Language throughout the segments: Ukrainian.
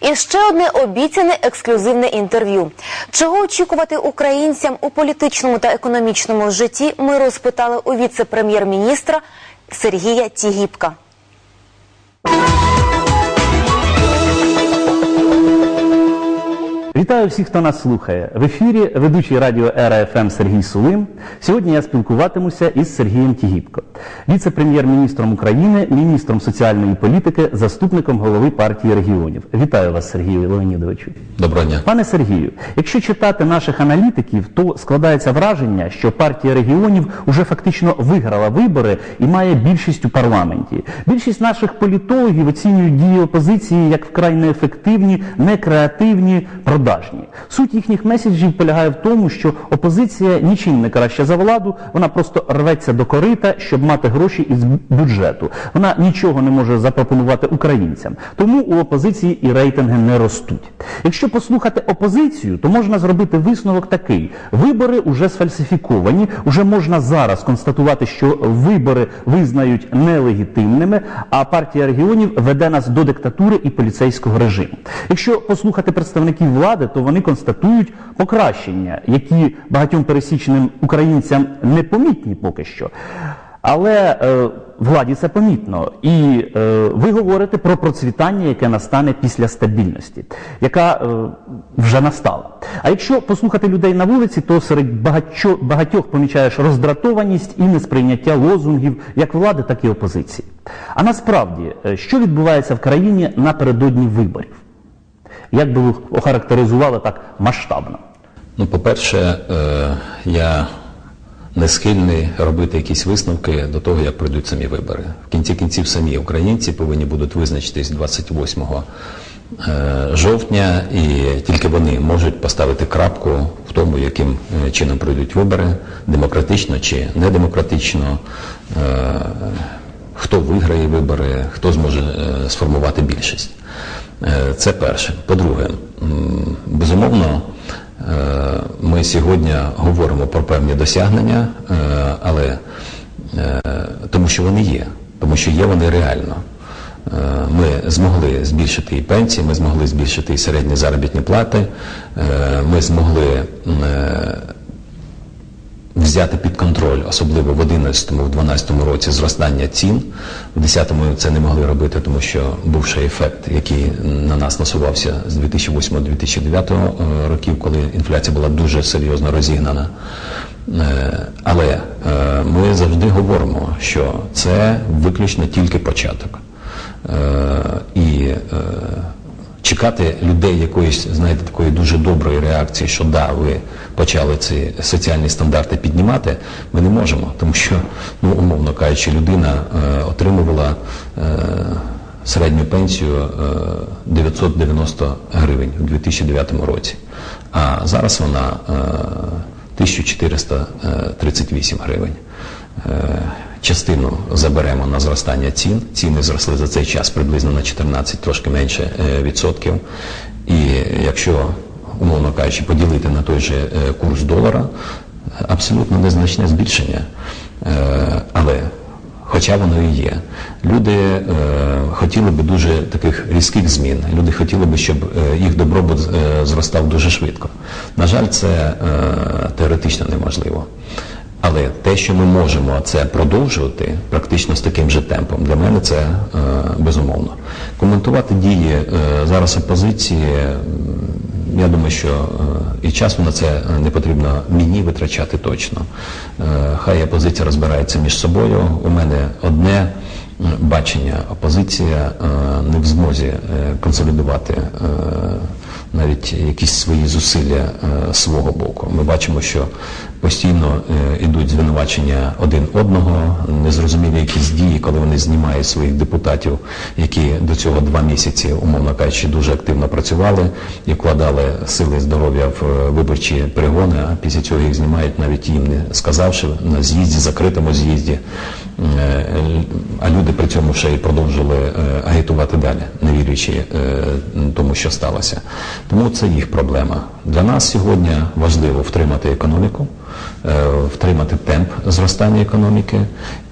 І ще одне обіцяне ексклюзивне інтерв'ю. Чого очікувати українцям у політичному та економічному житті? Ми розпитали у віце-прем'єр-міністра Сергія Тігіпка. Вітаю всіх, хто нас слухає. В ефірі ведучий радіо Ера ФМ Сергій Сулим. Сьогодні я спілкуватимуся із Сергієм Тігіпко, віце-прем'єр-міністром України, міністром соціальної політики, заступником голови партії регіонів. Вітаю вас, Сергію Леонідовичу. Доброго дня. Пане Сергію, якщо читати наших аналітиків, то складається враження, що партія регіонів уже фактично виграла вибори і має більшість у парламенті. Більшість наших політологів оцінюють дії опозиції як вкрай неефективні, некреативні, продажні. Суть їхніх меседжів полягає в тому, що опозиція нічим не краща за владу, вона просто рветься до корита, щоб мати гроші із бюджету. Вона нічого не може запропонувати українцям. Тому у опозиції і рейтинги не ростуть. Якщо послухати опозицію, то можна зробити висновок такий: вибори вже сфальсифіковані, вже можна зараз констатувати, що вибори визнають нелегітимними, а партія регіонів веде нас до диктатури і поліцейського режиму. Якщо послухати представників влади, то вони констатують покращення, які багатьом пересічним українцям непомітні поки що. Але е, владі це помітно. І е, ви говорите про процвітання, яке настане після стабільності, яка е, вже настала. А якщо послухати людей на вулиці, то серед багатьох, багатьох помічаєш роздратованість і несприйняття лозунгів як влади, так і опозиції. А насправді, е, що відбувається в країні напередодні виборів? Як би ви охарактеризували так масштабно? Ну, по-перше, е, я не схильний робити якісь висновки до того, як пройдуть самі вибори. В кінці кінців самі українці повинні будуть визначитись 28 е, жовтня, і тільки вони можуть поставити крапку в тому, яким е, чином пройдуть вибори, демократично чи недемократично, хто виграє вибори, хто зможе сформувати більшість. Е, Це перше. По-друге, безумовно, е, ми сьогодні говоримо про певні досягнення, е, але тому що вони є, тому що є вони реально. Ми змогли збільшити і пенсії, ми змогли збільшити і середні заробітні плати, ми змогли взяти під контроль, особливо в 11-му, в 12-му році зростання цін. В 10-му це не могли робити, тому що був ще ефект, який на нас насувався з 2008-2009 е, років, коли інфляція була дуже серйозно розігнана. Е, Але е, ми завжди говоримо, що це виключно тільки початок. І чекати людей якоїсь, знаєте, такої дуже доброї реакції, що да, ви почали ці соціальні стандарти піднімати, ми не можемо, тому що, ну, умовно кажучи, людина е, отримувала е, середню пенсію е, 990 гривень у 2009 році, а зараз вона е, 1438 гривень. Е, Частину заберемо на зростання цін. Ціни зросли за цей час приблизно на 14, трошки менше е, відсотків. І якщо, умовно кажучи, поділити на той же е, курс долара, абсолютно незначне збільшення. Е, Але Хоча воно і є. Люди е, хотіли би дуже таких різких змін. Люди хотіли би, щоб їх добробут зростав дуже швидко. На жаль, це е, теоретично неможливо. Але те, що ми можемо це продовжувати практично з таким же темпом, для мене це е, безумовно. Коментувати дії е, зараз опозиції, я думаю, що е, і часу на це е, не потрібно мені витрачати точно. Е, Хай опозиція розбирається між собою. У мене одне бачення. Опозиція е, не в змозі е, консолідувати навіть якісь свої зусилля е, свого боку. Ми бачимо, що постійно е, йдуть звинувачення один одного, незрозумілі якісь дії, коли вони знімають своїх депутатів, які до цього два місяці, умовно кажучи, дуже активно працювали і вкладали сили здоров'я в е, виборчі перегони, а після цього їх знімають, навіть їм не сказавши на з'їзді, закритому з'їзді. Е, А люди при цьому ще й продовжили е, агітувати далі, не вірячи е, тому, що сталося. Тому це їх проблема. Для нас сьогодні важливо втримати економіку, е, втримати темп зростання економіки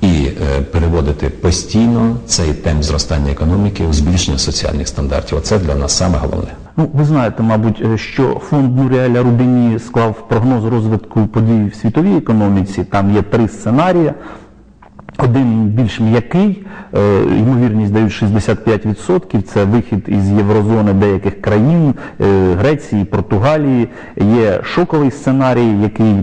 і е, переводити постійно цей темп зростання економіки у збільшення соціальних стандартів. Оце для нас саме головне. Ну, ви знаєте, мабуть, е, що фонд Муріаля Рубіні склав прогноз розвитку подій в світовій економіці. Там є три сценарії. Один більш м'який, е, ймовірність дають 65%, це вихід із єврозони деяких країн, е, Греції, Португалії. Є шоковий сценарій, який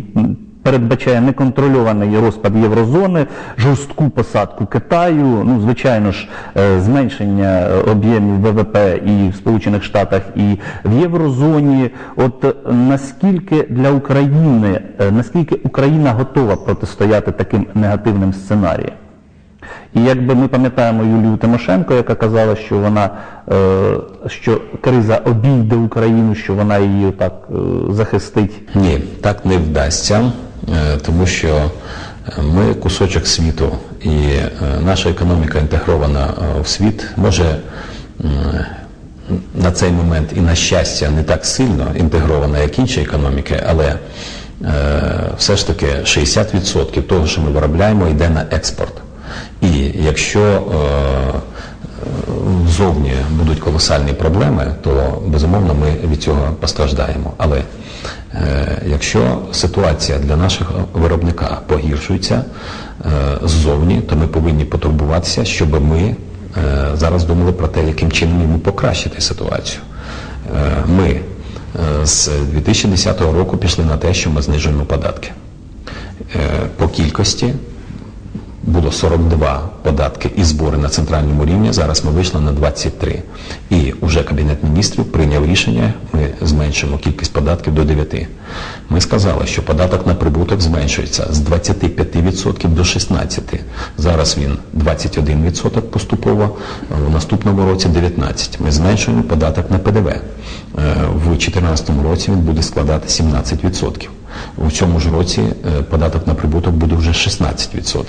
передбачає неконтрольований розпад єврозони, жорстку посадку Китаю, ну звичайно ж, е, зменшення е, об'ємів ВВП і в Сполучених Штатах, і в єврозоні. От е, наскільки для України, наскільки Україна готова протистояти таким негативним сценаріям? І якби ми пам'ятаємо Юлію Тимошенко, яка казала, що вона що криза обійде Україну, що вона її так захистить. Ні, так не вдасться, тому що е, ми кусочок світу, і е, наша економіка інтегрована е, в світ може на цей момент і на щастя не так сильно інтегрована, як інші економіки, але е, все ж таки 60% того, що ми виробляємо, йде на експорт. І якщо е, ззовні будуть колосальні проблеми, то безумовно ми від цього постраждаємо. Але е, якщо ситуація для наших виробника погіршується е, ззовні, то ми повинні потурбуватися, щоб ми е, зараз думали про те, яким чином йому покращити ситуацію. Е, ми е, з 2010 року пішли на те, що ми знижуємо податки. Е, по кількості було 42 податки і збори на центральному рівні. Зараз ми вийшли на 23. І вже Кабінет міністрів прийняв рішення, ми зменшимо кількість податків до 9. Ми сказали, що податок на прибуток зменшується з 25% до 16%. Зараз він 21% поступово, в наступному році 19%. Ми зменшуємо податок на ПДВ. Е, В 2014 році він буде складати 17%. У цьому ж році е, податок на прибуток буде вже 16%.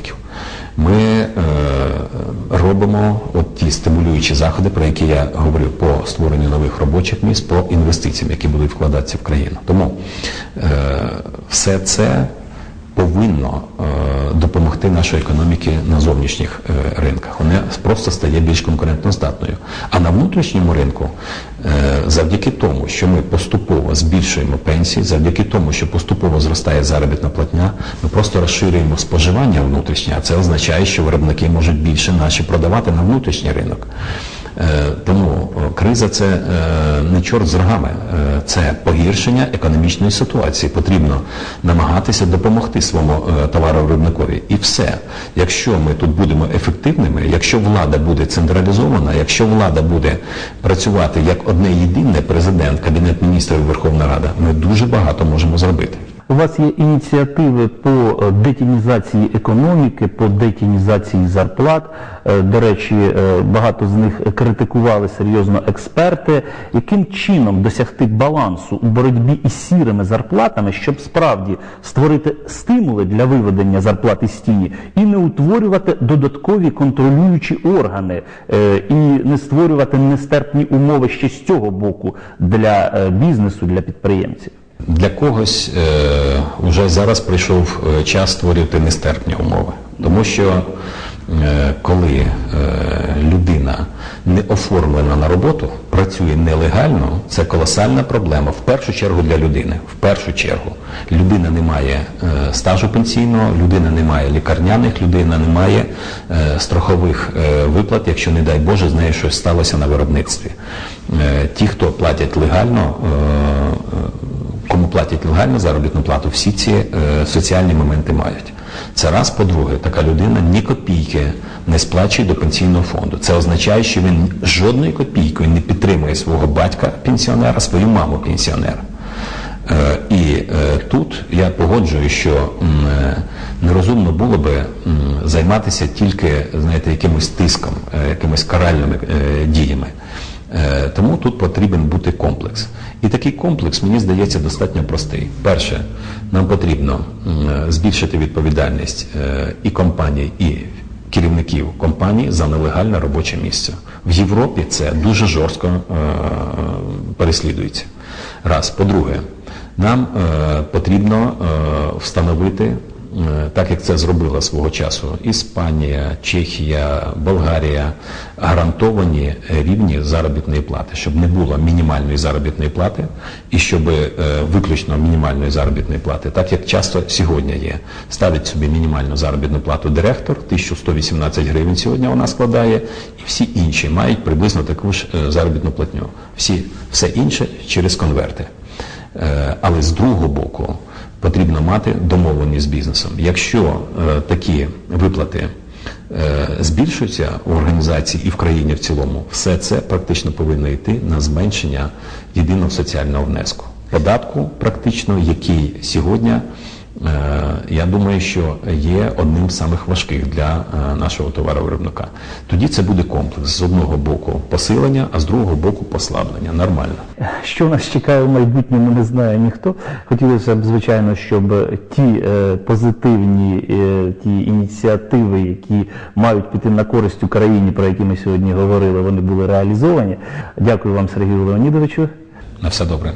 Ми е, робимо от ті стимулюючі заходи, про які я говорив, по створенню нових робочих місць, по інвестиціям, які будуть вкладатися в країну. Тому е, все це повинно е, допомогти нашій економіці на зовнішніх е, ринках. Вона просто стає більш конкурентноздатною. А на внутрішньому ринку, е, завдяки тому, що ми поступово збільшуємо пенсії, завдяки тому, що поступово зростає заробітна платня, ми просто розширюємо споживання внутрішнє, а це означає, що виробники можуть більше наші продавати на внутрішній ринок. Е, Тому криза це е, не чорт з рогами, е, це погіршення економічної ситуації. Потрібно намагатися допомогти своєму е, товаровиробникові. І все. Якщо ми тут будемо ефективними, якщо влада буде централізована, якщо влада буде працювати як одне єдине президент, кабінет міністрів, Верховна Рада, ми дуже багато можемо зробити. У вас є ініціативи по е, детінізації економіки, по детінізації зарплат. Е, До речі, е, багато з них критикували серйозно експерти. Яким чином досягти балансу у боротьбі із сірими зарплатами, щоб справді створити стимули для виведення зарплат із тіні і не утворювати додаткові контролюючі органи і не створювати нестерпні умови ще з цього боку для бізнесу, для підприємців? Для когось е, вже зараз прийшов е, час створювати нестерпні умови, тому що е, коли е, людина не оформлена на роботу, працює нелегально, це колосальна проблема. В першу чергу для людини. В першу чергу людина не має е, стажу пенсійного, людина не має лікарняних, людина не має е, страхових е, виплат, якщо не дай Боже з нею щось сталося на виробництві. Е, ті, хто платять легально. Платять легальну заробітну плату, всі ці е, соціальні моменти мають. Це раз, по-друге, така людина ні копійки не сплачує до пенсійного фонду. Це означає, що він жодною копійкою не підтримує свого батька пенсіонера, свою маму пенсіонера. Е, І е, тут я погоджую, що м, е, нерозумно було би м, займатися тільки знаєте, якимось тиском, е, якимись каральними е, діями. Е, Тому тут потрібен бути комплекс. І такий комплекс, мені здається, достатньо простий. Перше, нам потрібно збільшити відповідальність е, і компаній, і керівників компаній за нелегальне робоче місце. В Європі це дуже жорстко е, переслідується. Раз. По-друге, нам е, потрібно е, встановити, е, так як це зробила свого часу Іспанія, Чехія, Болгарія, гарантовані рівні заробітної плати, щоб не було мінімальної заробітної плати і щоб е, виключно мінімальної заробітної плати, так як часто сьогодні є. Ставить собі мінімальну заробітну плату директор, 1118 гривень сьогодні вона складає, і всі інші мають приблизно таку ж е, заробітну платню. Всі, все інше через конверти. Е, Але з другого боку потрібно мати домовленість з бізнесом. Якщо е, такі виплати е, збільшуються у організації і в країні в цілому, все це практично повинно йти на зменшення єдиного соціального внеску. Податку, практично, який сьогодні, я думаю, що є одним з самих важких для е, нашого товаровиробника. Тоді це буде комплекс з одного боку посилення, а з другого боку послаблення. Нормально. Що нас чекає в майбутньому, не знає ніхто. Хотілося б, звичайно, щоб ті е, позитивні е, ті ініціативи, які мають піти на користь Україні, про які ми сьогодні говорили, вони були реалізовані. Дякую вам, Сергію Леонідовичу. На все добре.